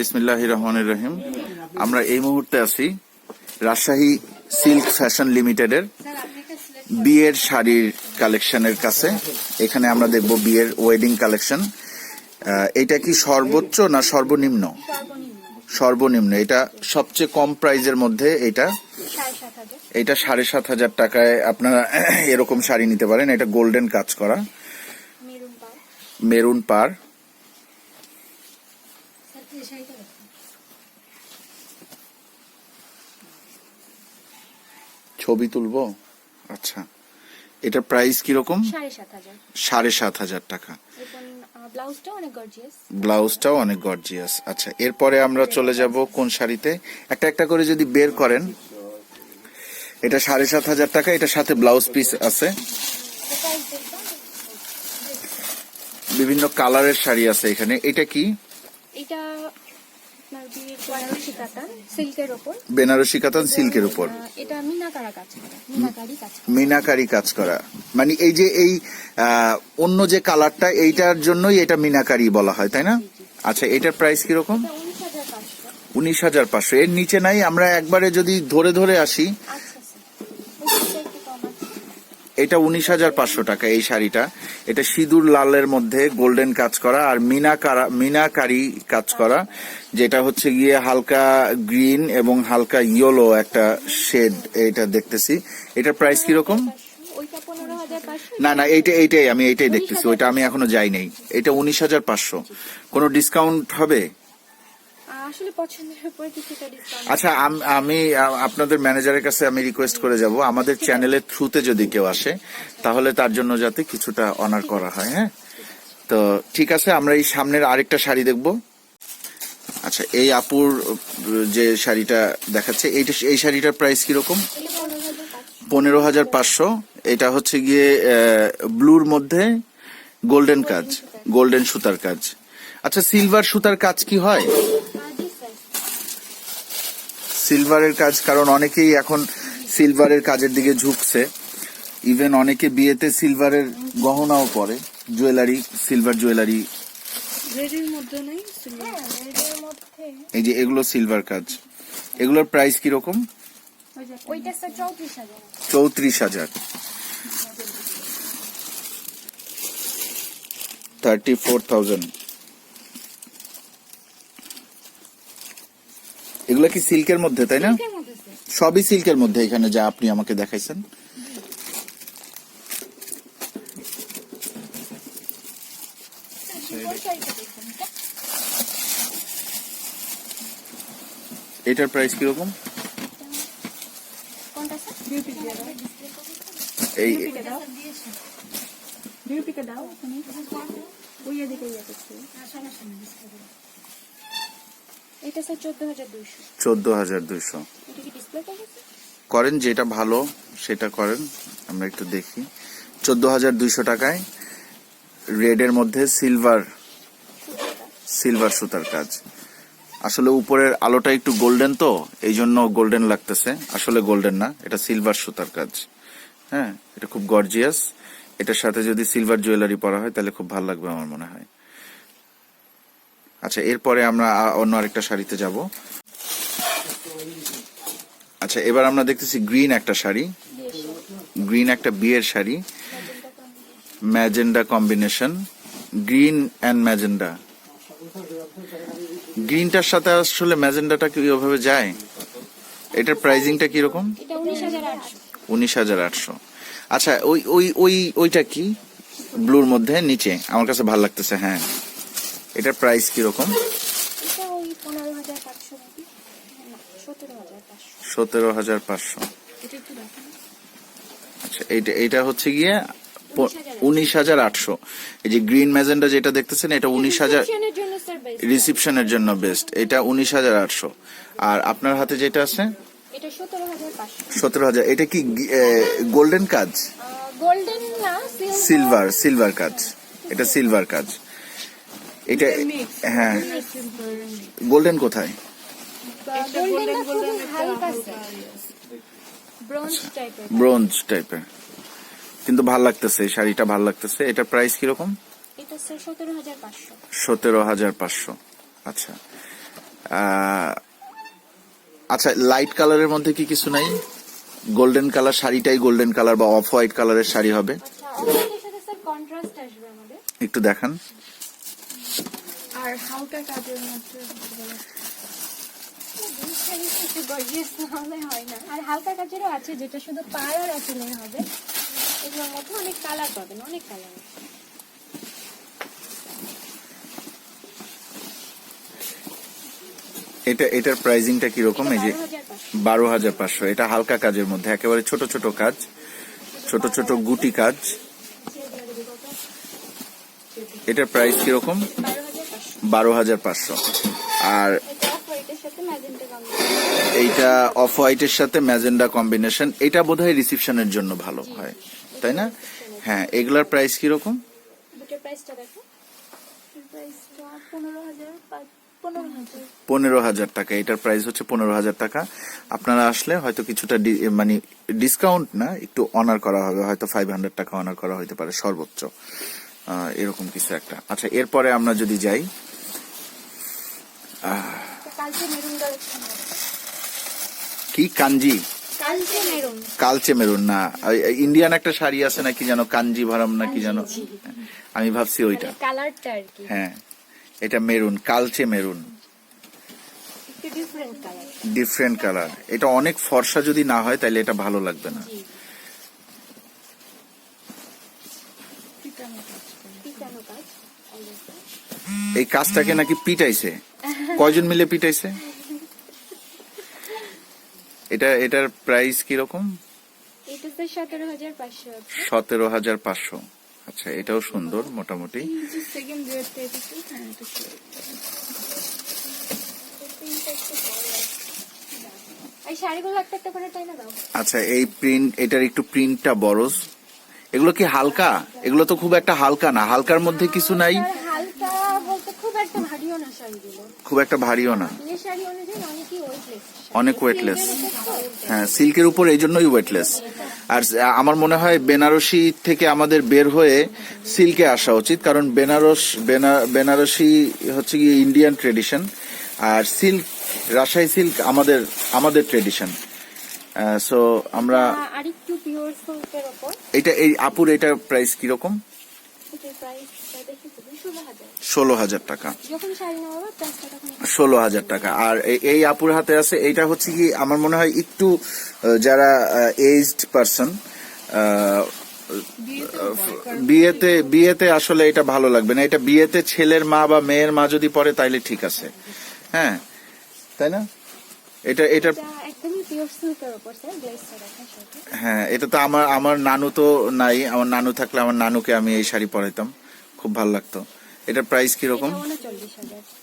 বিসমিল্লাহ রহমানুর রহিম। আমরা এই মুহূর্তে আছি রাজশাহী সিল্ক ফ্যাশন লিমিটেডের বিয়ের শাড়ির কালেকশনের কাছে। এখানে আমরা দেখব বিয়ের ওয়েডিং কালেকশন। এটা কি সর্বোচ্চ না সর্বনিম্ন? সর্বনিম্ন। এটা সবচেয়ে কম প্রাইজের মধ্যে এটা। এটা সাড়ে সাত হাজার টাকায় আপনারা এরকম শাড়ি নিতে পারেন। এটা গোল্ডেন কাজ করা। মেরুন পার ছবি তুলবো? আচ্ছা। এটা প্রাইস কীরকম? সাড়ে সাত হাজার। টাকা। ব্লাউজটাও অনেক গর্জিয়াস ব্লাউজটাও অনেক গর্জিয়াস আচ্ছা এরপরে আমরা চলে যাব কোন শাড়িতে? একটা একটা করে যদি বের করেন এটা সাড়ে সাত হাজার টাকা এটার সাথে ব্লাউজ পিস আছে। বিভিন্ন কালারের শাড়ি আছে এখানে। এটা কি? এটা আপনার বিয়ের বেনারসি কাতান সিল্কের ওপর। বেনারসি কাতান সিল্কের উপর এটা মিনাকারা কাজ করা মিনাকারি কাজ করা। মিনাকারি কাজ করা। মানে এই যে এই অন্য যে কালারটা এইটার জন্যই এটা মিনাকারি বলা হয় তাই না? আচ্ছা এটার প্রাইস কীরকম? উনিশ হাজার পাঁচশো। উনিশ হাজার পাঁচশো। এর নিচে নাই আমরা একবারে যদি ধরে ধরে আসি এটা উনিশ হাজার পাঁচশো টাকা এই শাড়িটা। এটা সিঁদুর লালের মধ্যে গোল্ডেন কাজ করা আর মিনাকারা মিনাকারি কাজ করা যেটা হচ্ছে গিয়ে হালকা গ্রিন এবং হালকা ইয়েলো একটা শেড এটা দেখতেছি। এটার প্রাইস কীরকম? না না এইটা এইটাই আমি এইটাই দেখতেছি ওইটা আমি এখনও যাই নাই। এটা উনিশ হাজার পাঁচশো। কোনো ডিসকাউন্ট হবে? আসলে পছন্দের উপরে কিছুটা ডিসকাউন্ট আচ্ছা আম- আপনাদের ম্যানেজারের কাছে আমি রিকোয়েস্ট করে যাব। আমাদের চ্যানেলের থ্রুতে যদি কেউ আসে তাহলে তার জন্য যাতে কিছুটা অনার করা হয় হ্যাঁ? তো ঠিক আছে আমরা এই সামনের আরেকটা শাড়ি দেখব। আচ্ছা এই আপুর যে শাড়িটা দেখাচ্ছে এইটা এই শাড়িটার প্রাইস কীরকম? পনেরো হাজার পাঁচশো। এটা হচ্ছে গিয়ে ব্লুর মধ্যে গোল্ডেন কাজ গোল্ডেন সুতার কাজ। আচ্ছা সিলভার সুতার কাজ কি হয়? সিলভারের কাজ কারণ অনেকেই এখন সিলভারের কাজের দিকে ঝুঁকছে। ইভেন অনেকে বিয়েতে সিলভারের গহনাও পরে। জুয়েলারি সিলভার জুয়েলারি রেডের মধ্যে নেই? রেডের মধ্যে। এই যে এগুলো সিলভার কাজ। এগুলোর প্রাইস কীরকম? চৌত্রিশ হাজার। থার্টি ফোর থাউজেন্ড এগুলো কি সিল্কের মধ্যে তাই না? সবই সিল্কের মধ্যে এখানে যা আপনি আমাকে দেখাইছেন। এটার প্রাইস কীরকম? এই দাও। বিউটিকে দাও। ওই এদিকে ইয়ে করছি। এটা স্যার চোদ্দ হাজার দুইশো। চোদ্দ হাজার দুইশো। এটা কি ডিসপ্লে করেছে করেন যেটা ভালো সেটা করেন আমরা একটু দেখি। চোদ্দ হাজার দুইশো টাকায় রেডের মধ্যে সিলভার সিলভার সুতার কাজ। আসলে উপরের আলোটা একটু গোল্ডেন তো এই জন্য গোল্ডেন লাগতেছে। আসলে গোল্ডেন না এটা সিলভার সুতার কাজ। হ্যাঁ এটা খুব গর্জিয়াস এটার সাথে যদি সিলভার জুয়েলারি পরা হয় তাহলে খুব ভালো লাগবে আমার মনে হয়। আচ্ছা এরপরে আমরা অন্য আরেকটা শাড়িতে যাব। আচ্ছা এবার আমরা দেখতেছি গ্রিন একটা শাড়ি। গ্রিন একটা বিয়ের sari. Magenta combination. Green and magenta. গ্রিনটার সাথে আসলে ম্যাজেন্ডাটা কি ওইভাবে যায়? এটার প্রাইজিংটা কীরকম? উনিশ হাজার আটশো। উনিশ হাজার আটশো। আচ্ছা ওই ওই ওই ওইটা কি? ব্লুর মধ্যে নিচে। আমার কাছে ভালো লাগতেছে হ্যাঁ। এটার প্রাইস কীরকম? সতেরো হাজার পাঁচশো। আচ্ছা এইটা এইটা হচ্ছে গিয়ে উনিশ হাজার আটশো। এই যে গ্রিন ম্যাজেন্ডা যেটা দেখতেছেন এটা উনিশ হাজার রিসেপশনের জন্য বেস্ট এটা উনিশ হাজার আটশো। আর আপনার হাতে যেটা আছে? সতেরো হাজার সতেরো হাজার। এটা কি গোল্ডেন কাজ গোল্ডেন না সিলভার সিলভার কাজ এটা সিলভার কাজ এটা হ্যাঁ। গোল্ডেন কোথায়? ব্রোঞ্জ টাইপের কিন্তু ভালো লাগতেছে এই শাড়িটা ভালো লাগতেছে। এটার প্রাইস কীরকম? সতেরো হাজার পাঁচশো। আচ্ছা। আচ্ছা লাইট কালারের মধ্যে কি কিছু নাই? গোল্ডেন কালার শাড়িটাই গোল্ডেন কালার বা অফ হোয়াইট কালারের শাড়ি হবে। আচ্ছা অফারের সাথে স্যার কন্ট্রাস্ট আসবে আমাদের। একটু দেখান। আর হালকা কাজের মধ্যে হয় না। আর হালকা কাজেরও আছে যেটা শুধু পাড় আর হবে। এগুলোর মধ্যে অনেক কালার পাবেন অনেক কালার আছে। এটা এটার প্রাইজিংটা কীরকম? এই যে বারো হাজার পাঁচশো। এটা হালকা কাজের মধ্যে একেবারে ছোট ছোট কাজ। ছোট ছোট গুটি কাজ। এটার প্রাইস কীরকম? বারো হাজার পাঁচশো। আর এইটা অফ হোয়াইটের সাথে ম্যাজেন্ডা কম্বিনেশন এটা বোধহয় রিসিপশনের জন্য ভালো হয় তাই না? হ্যাঁ এগুলার প্রাইস কীরকম? পনেরো হাজার টাকা এটার প্রাইস হচ্ছে পনেরো হাজার টাকা। আপনারা আসলে হয়তো কিছুটা মানে ডিসকাউন্ট না একটু অনার করা হবে হয়তো ফাইভ হান্ড্রেড টাকা অনার করা হতে পারে সর্বোচ্চ। এরকম কিছু একটা। আচ্ছা এরপরে আমরা যদি যাই এটা কালচে মেরুন কালেকশন কি কাঞ্জি? কালচে মেরুন। না। ইন্ডিয়ান একটা শাড়ি আছে নাকি যেন কাঞ্জি ভরম নাকি যেন? আমি ভাবছি ওইটা। কালারটা আর কি। হ্যাঁ এটা মেরুন কালচে মেরুন। ডিফারেন্ট কালার এটা অনেক ফর্সা যদি না হয় তাহলে এটা ভালো লাগবে না। এই কাজটাকে নাকি পিটাইছে? কয়জন মিলে পিটাইছে? এটা এটার প্রাইস কীরকম? সতেরো হাজার পাঁচশো আচ্ছা এটাও সুন্দর মোটামুটি। হ্যাঁ আচ্ছা এই প্রিন্ট এটার একটু প্রিন্টটা বড়। এগুলো কি হালকা? এগুলো তো খুব একটা হালকা না। হালকার মধ্যে কিছু নাই আর হালকা বলতে খুব একটা ভারীও না শাড়িগুলো খুব একটা ভারীও না। অনুযায়ী অনেকই ওয়েটলেস হ্যাঁ সিল্কের উপর এই জন্যই ওয়েটলেস আর আমার মনে হয় বেনারসি থেকে আমাদের বের হয়ে সিল্কে আসা উচিত কারণ বেনারস বেনা- বেনারসি হচ্ছে কি ইন্ডিয়ান ট্রেডিশন আর সিল্ক রাজশাহী সিল্ক আমাদের আমাদের ট্রেডিশন সো আমরা এটা এই আপুর এটার প্রাইস কীরকম? তো ষোলো হাজার টাকা। ষোলো হাজার টাকা। আর এই আপুর হাতে আছে এইটা হচ্ছে কি আমার মনে হয় একটু যারা এজড পারসন বিয়েতে বিয়েতে আসলে এটা ভালো লাগবে না। এটা বিয়েতে ছেলের মা বা মেয়ের মা যদি পরে তাইলে ঠিক আছে। হ্যাঁ তাই না? এটা এটা এটা হ্যাঁ এটা তো আমার আমার নানু তো নাই। আমার নানু থাকলে আমার নানুকে আমি এই শাড়ি পরাইতাম। খুব ভালো লাগতো। এটার প্রাইস কীরকম?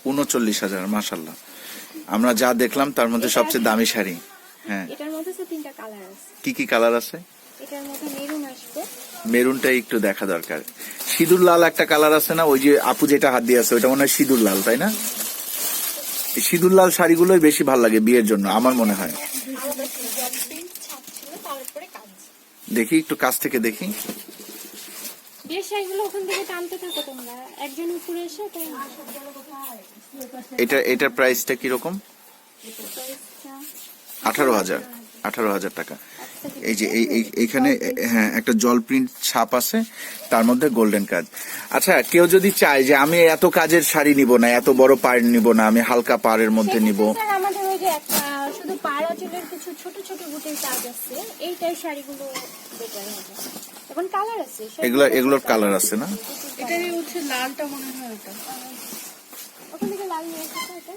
উনচল্লিশ হাজার। মাসাল্লাহ আমরা যা দেখলাম তার মধ্যে সবচেয়ে দামি শাড়ি। হ্যাঁ। এটার মধ্যে তিনটা কালার আছে। কি কি কালার আছে? এটার মধ্যে মেরুন আসবে। মেরুনটা একটু দেখা দরকার। সিঁদুর লাল একটা কালার আছে না? ওই যে আপু যেটা হাত দিয়ে আছে ওইটা মনে হয় সিঁদুর লাল তাই না? সিঁদুর লাল শাড়িগুলোই বেশি ভালো লাগে বিয়ের জন্য আমার মনে হয়। দেখি একটু কাছ থেকে দেখি। শাড়িগুলো ওখান থেকে টানতে থাকো তোমরা। একজন উপরে এসে তাই এটা এটার প্রাইসটা কীরকম? আঠারো হাজার আঠারো হাজার টাকা। এই যে এই এই- এইখানে হ্যাঁ একটা জল প্রিন্ট ছাপ আছে তার মধ্যে গোল্ডেন কাজ আচ্ছা কেউ যদি চায় যে আমি এত কাজের শাড়ি নিব না এত বড় পাড় নিব না আমি হালকা পাড়ের মধ্যে নিব। আমাদের ওই যে শুধু পাড়া চুলের কিছু ছোট ছোট বুটের কাজ আছে এইটাই শাড়িগুলো বেটার হবে। এখন কালার আছে এগুলো এগুলোর কালার আছে না? এটারই হচ্ছে লালটা মনে হয় ওখান থেকে লাল নিয়ে এসেছে এটা।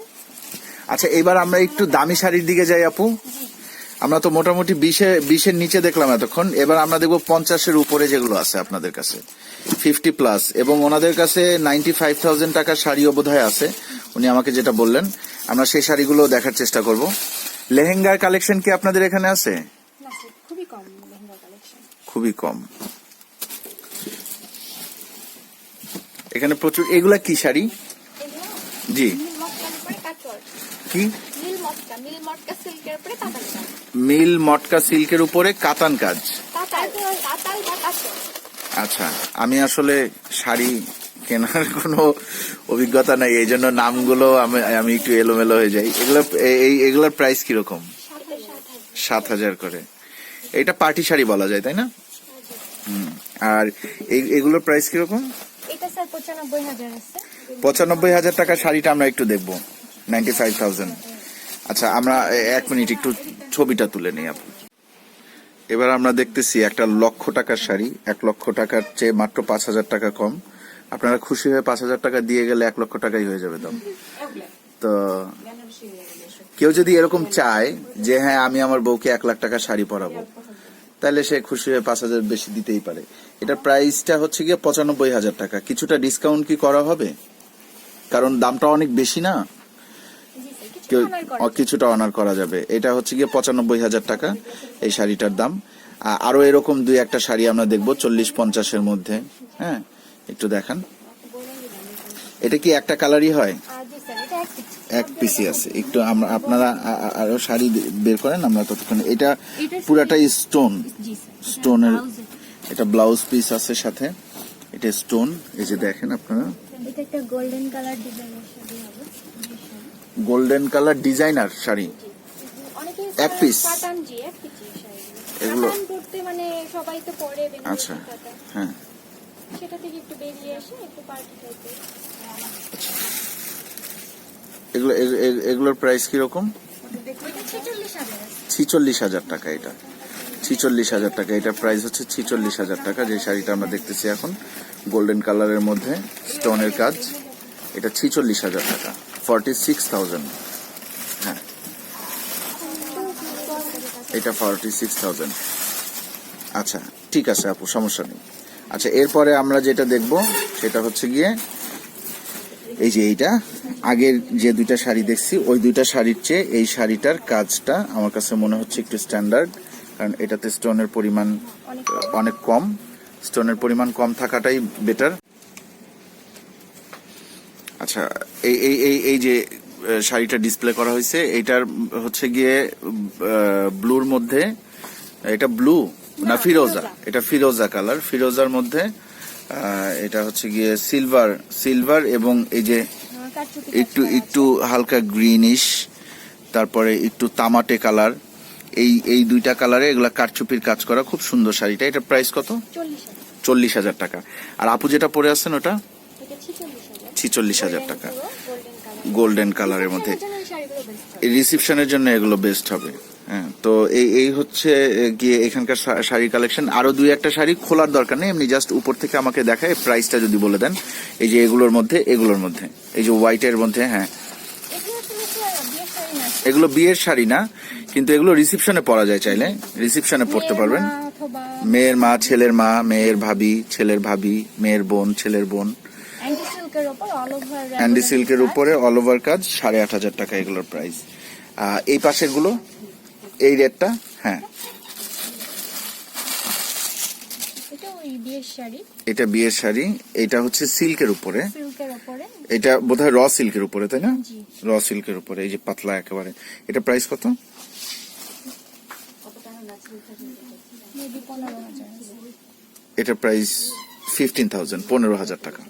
আচ্ছা এবার আমরা একটু দামি শাড়ির দিকে যাই আপু। আমরা তো মোটামুটি বিশে বিশের নিচে দেখলাম এতক্ষণ। এবার আমরা দেখব পঞ্চাশের উপরে যেগুলো আছে আপনাদের কাছে। Fifty plus. এবং ওনাদের কাছে নাইনটি ফাইভ থাউজেন্ড টাকার শাড়িও বোধহয় আছে। উনি আমাকে যেটা বললেন আমরা সেই শাড়িগুলো দেখার চেষ্টা করব। লেহেঙ্গার কালেকশন কি আপনাদের এখানে আছে? খুবই কম খুবই কম। এখানে প্রচুর এগুলা কি শাড়ি? জি। কি? মিল মটকা সিল্কের উপরে কাতান কাজ। আচ্ছা আমি আসলে শাড়ি কেনার কোনো অভিজ্ঞতা নাই এই জন্য নামগুলো আমি আমি একটু এলোমেলো হয়ে যাই। এগুলো এই এগুলোর প্রাইস কীরকম? সাত হাজার করে। এটা পার্টি শাড়ি বলা যায় তাই না? হুম আর এই- এগুলোর প্রাইস কীরকম? পঁচানব্বই হাজার আছে। পঁচানব্বই হাজার টাকা শাড়িটা আমরা একটু দেখব। Ninety five thousand. আচ্ছা আমরা এক মিনিট একটু ছবিটা তুলে নিই আপু। এবার আমরা দেখতেছি একটা লক্ষ টাকার শাড়ি। এক লক্ষ টাকার চেয়ে মাত্র পাঁচ হাজার টাকা কম। আপনারা খুশি হয়ে পাঁচ হাজার টাকা দিয়ে গেলে এক লক্ষ টাকাই হয়ে যাবে দাম। তো কেউ যদি এরকম চায় যে হ্যাঁ আমি আমার বউকে এক লাখ টাকা শাড়ি পরাবো, তাহলে সে খুশি হয়ে পাঁচ হাজার বেশি দিতেই পারে। এটার প্রাইসটা হচ্ছে গিয়ে পঁচানব্বই হাজার টাকা। কিছুটা ডিসকাউন্ট কি করা হবে? কারণ দামটা অনেক বেশি না? কিছুটা অনার করা যাবে। এটা হচ্ছে গিয়ে পঁচানব্বই হাজার টাকা এই শাড়িটার দাম। আ- আরও এরকম দুই একটা শাড়ি আমরা দেখব চল্লিশ পঞ্চাশের মধ্যে। হ্যাঁ একটু দেখান। এটা কি একটা কালারই হয়? এক পিসি আছে। একটু আমরা আপনারা আরও শাড়ি বের করেন আমরা ততক্ষণ। এটা পুরাটাই স্টোন স্টোনের এটা ব্লাউজ পিস আছে সাথে। এটা স্টোন এই যে দেখেন আপনারা। এটা একটা গোল্ডেন কালার ডিজাইনের শাড়ি হবে গোল্ডেন কালার ডিজাইনার শাড়ি। এক পিস শাড়ি। এগুলো- পড়তে মানে সবাই তো পরে আচ্ছা হ্যাঁ। সেটা থেকে একটু বেরিয়ে আসে একটু পার্টি টাইপের এগুলো এগুলোর প্রাইস কীরকম? ছিচল্লিশ হাজার টাকা এটা। ছিচল্লিশ হাজার টাকা। এটা প্রাইস হচ্ছে ছিচল্লিশ হাজার টাকা, যে শাড়িটা আমরা দেখতেছি এখন। গোল্ডেন কালারের মধ্যে স্টোনের কাজ। এটা ছিচল্লিশ হাজার টাকা ফর্টি সিক্স থাউজেন্ড হ্যাঁ। এটা ফর্টি সিক্স থাউজেন্ড আচ্ছা ঠিক আছে আপু, সমস্যা নেই। আচ্ছা এরপরে আমরা যেটা দেখব, সেটা হচ্ছে গিয়ে, এই যে এইটা, আগের যে দুইটা শাড়ি দেখছি, ওই দুইটা শাড়ির চেয়ে এই শাড়িটার কাজটা আমার কাছে মনে হচ্ছে একটু স্ট্যান্ডার্ড কারণ এটাতে স্টোনের পরিমাণ অনেক কম। স্টোনের পরিমাণ কম থাকাটাই বেটার আচ্ছা এই এই এই এই যে শাড়িটা ডিসপ্লে করা হয়েছে এইটার হচ্ছে গিয়ে ব্লুর মধ্যে এটা ব্লু না ফিরোজা? এটা ফিরোজা কালার ফিরোজার মধ্যে এটা হচ্ছে গিয়ে সিলভার সিলভার এবং এই যে একটু একটু হালকা গ্রিনিশ তারপরে একটু তামাটে কালার এই এই দুইটা কালারে এগুলা কারচুপির কাজ করা। খুব সুন্দর শাড়িটা। এটা প্রাইস কত? চল্লিশ হাজার। টাকা। আর আপু যেটা পরে আছেন ওটা? ছিচল্লিশ হাজার। টাকা। গোল্ডেন কালারের মধ্যে। রিসিপশনের জন্য এগুলো বেস্ট হবে। হ্যাঁ তো এই এই হচ্ছে গিয়ে এখানকার শা- শাড়ির কালেকশন আরও দুই একটা শাড়ি খোলার দরকার নেই। এমনি জাস্ট উপর থেকে আমাকে দেখায় প্রাইসটা যদি বলে দেন। এই যে এগুলোর মধ্যে এগুলোর মধ্যে। এই যে হোয়াইটের মধ্যে হ্যাঁ। এগুলো বিয়ের শাড়ি না। কিন্তু এগুলো রিসিপশনে পরা যায় চাইলে। রিসিপশনে পড়তে পারবেন। মেয়ের মা ছেলের মা মেয়ের ভাবি ছেলের ভাবি মেয়ের বোন ছেলের বোন। অ্যান্টি সিল্কের উপর অল ওভার অ্যান্ডি সিল্কের উপরে অল ওভার কাজ সাড়ে আট হাজার টাকা এগুলোর প্রাইস এই পাশেরগুলো এই রেটটা হ্যাঁ। এটা বিয়ের শাড়ি। এটা বিয়ের শাড়ি এটা হচ্ছে সিল্কের উপরে। এটা বোধহয় র সিল্কের উপরে তাই না? র সিল্কের উপরে এই যে পাতলা একেবারে। এটা প্রাইস কত মেবি পনেরো হাজার এটা প্রাইস ফিফটিন থাউজেন্ড পনেরো হাজার টাকা।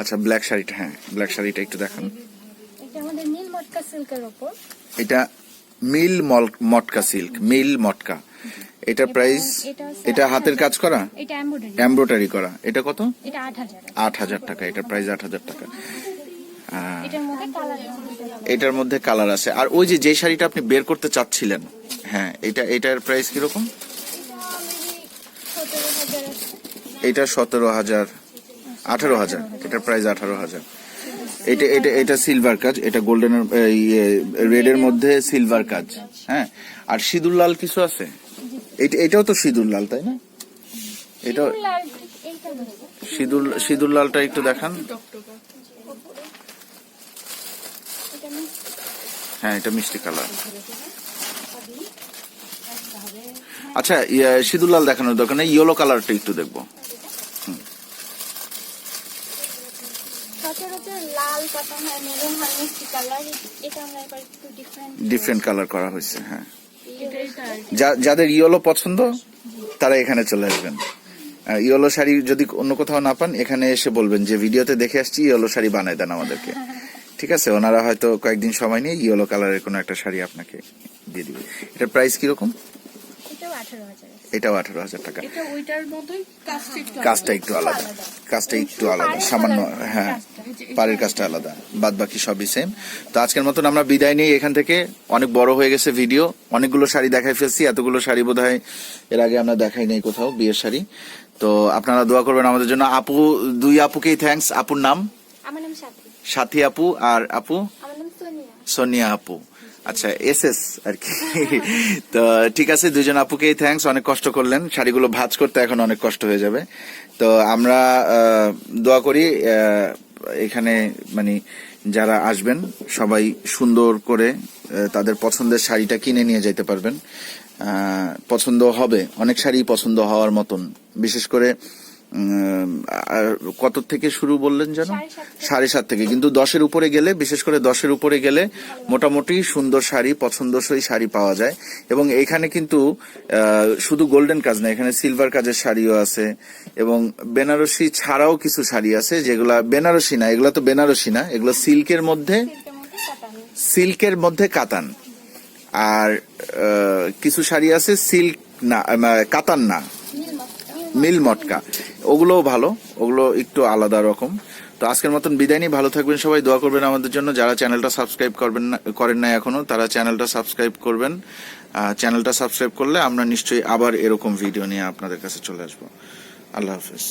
আচ্ছা ব্ল্যাক শাড়িটা হ্যাঁ ব্ল্যাক শাড়িটা একটু দেখান। এটা আমাদের নীল মটকা সিল্কের উপর এটা মিল মটকা সিল্ক মিল মটকা। এটা প্রাইস এটা হাতের কাজ করা? এটা এমব্রয়ডারি করা। এটা কত? এটা আট হাজার। টাকা এটা প্রাইস আট হাজার টাকা। এটার মধ্যে কালার এটার মধ্যে কালার আছে। আর ওই যে যে শাড়িটা আপনি বের করতে চাচ্ছিলেন হ্যাঁ এটা এটার প্রাইস কীরকম? এটা সতেরো হাজার আঠারো হাজার এটার প্রাইস আঠারো হাজার। এটা এটা এটা সিলভার কাজ এটা গোল্ডেনের রেডের মধ্যে সিলভার কাজ হ্যাঁ। আর সিঁদুর লাল কিছু আছে? এটা এটাও তো সিঁদুর লাল তাই না? এটা। সিঁদুর সিঁদুর লালটা একটু দেখান টকটকা এটা আমি হ্যাঁ এটা মিষ্টি কালার। আচ্ছা ইয়ে, দেখানোর দরকার নেই ইয়েলো কালারটা একটু দেখব। ডিফারেন্ট কালার করা। হয়েছে হ্যাঁ। যাদের ইয়েলো পছন্দ তারা এখানে চলে আসবেন। ইয়েলো শাড়ি যদি অন্য কোথাও না পান এখানে এসে বলবেন যে ভিডিওতে দেখে আসছি ইয়েলো শাড়ি বানায় দেন আমাদেরকে। ঠিক আছে ওনারা হয়তো কয়েকদিন সময় নিয়ে ইয়েলো কালারের কোনো একটা শাড়ি আপনাকে দিয়ে দিবে। এটার প্রাইস কীরকম? এটাও আঠারো হাজার টাকা। এটা ওইটার মতোই কাজটা একটু আলাদা। কাজটা একটু আলাদা। সামান্য হ্যাঁ। পাড়ের কাজটা আলাদা। বাদ বাকি সবই সেম তো আজকের মতন আমরা বিদায় নিই এখান থেকে। অনেক বড় হয়ে গেছে ভিডিও অনেকগুলো শাড়ি দেখাই ফেলছি। এতগুলো শাড়ি বোধ এর আগে আমরা দেখাই নাই কোথাও বিয়ের শাড়ি। তো আপনারা দোয়া করবেন আমাদের জন্য। আপু দুই আপুকেই থ্যাঙ্কস আপুর নাম? আমার নাম সাথী আপু আর আপু? সোনিয়া। আপু। আচ্ছা এস এস আর কি। তো ঠিক আছে দুজন আপুকেই থ্যাঙ্কস অনেক কষ্ট করলেন। শাড়িগুলো ভাজ করতে এখন অনেক কষ্ট হয়ে যাবে। তো আমরা দোয়া করি এখানে মানে যারা আসবেন সবাই সুন্দর করে তাদের পছন্দের শাড়িটা কিনে নিয়ে যেতে পারবেন। পছন্দ হবে অনেক শাড়ি পছন্দ হওয়ার মতন। বিশেষ করে কত থেকে শুরু বললেন যেন? সাড়ে সাত থেকে। কিন্তু দশের উপরে গেলে বিশেষ করে দশের উপরে গেলে মোটামুটি সুন্দর শাড়ি পছন্দসই শাড়ি পাওয়া যায়। এবং এখানে কিন্তু শুধু গোল্ডেন কাজ না এখানে সিলভার কাজের শাড়িও আছে। এবং বেনারসি ছাড়াও কিছু শাড়ি আছে যেগুলা বেনারসি না এগুলা তো বেনারসি না এগুলো সিল্কের মধ্যে সিল্কের মধ্যে কাতান। আর কিছু শাড়ি আছে সিল্ক না কাতান না মিল মটকা। ওগুলোও ভালো, ওগুলো একটু আলাদা রকম। তো আজকের মতন বিদায় নিয়ে ভালো থাকবেন সবাই, দোয়া করবেন আমাদের জন্য। যারা চ্যানেলটা সাবস্ক্রাইব করবেন না, করেন না এখনও, তারা চ্যানেলটা সাবস্ক্রাইব করবেন। চ্যানেলটা সাবস্ক্রাইব করলে আমরা নিশ্চয়ই আবার এরকম ভিডিও নিয়ে আপনাদের কাছে চলে আসব। আল্লাহ হাফিজ।